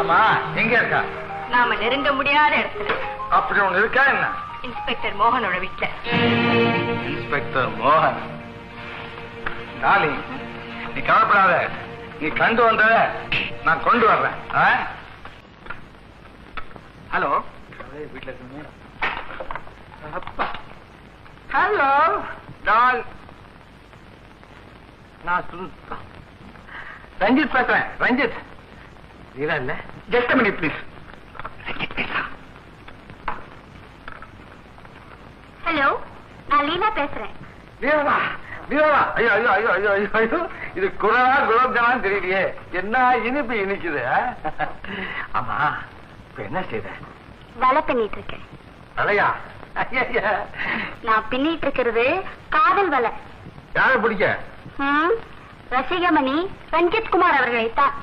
ஆமா எங்க இருக்கா? நாம நெருங்க முடியாத இடத்துல. அப்படி ஒண்ணு இருக்கா என்ன? இன்ஸ்பெக்டர் மோகனோட வீட்டுல இன்ஸ்பெக்டர் மோகன். டாலி நீ கவலைப்படாத. நீ கண்டு வந்த நான் கொண்டு வர்றேன். ஹலோ? வீட்டுல இருக்கீங்க. ஹலோ டால். நான் ரஞ்சித் பேசுறேன். ரஞ்சித். நீதான் இல்ல ஜஸ்ட் மினிட் ப்ளீஸ் ரஞ்சித் பேசா ஹலோ நான் லீலா பேசுறேன். வீரவா வீரவா ஐயோ ஐயோ ஐயோ ஐயோ ஐயோ ஐயோ. இது குரலா குலோப் ஜாமான் தெரியலையே. என்ன இனிப்பு இனிக்குது? ஆமா இப்ப என்ன செய்த? வலை பின்னிட்டு இருக்கேன். ஐயா நான் பின்னிட்டு இருக்கிறது காதல் வலை. யாரை பிடிக்க? ம், ரசிகமணி ரஞ்சித் குமார் அவர்களை தான்.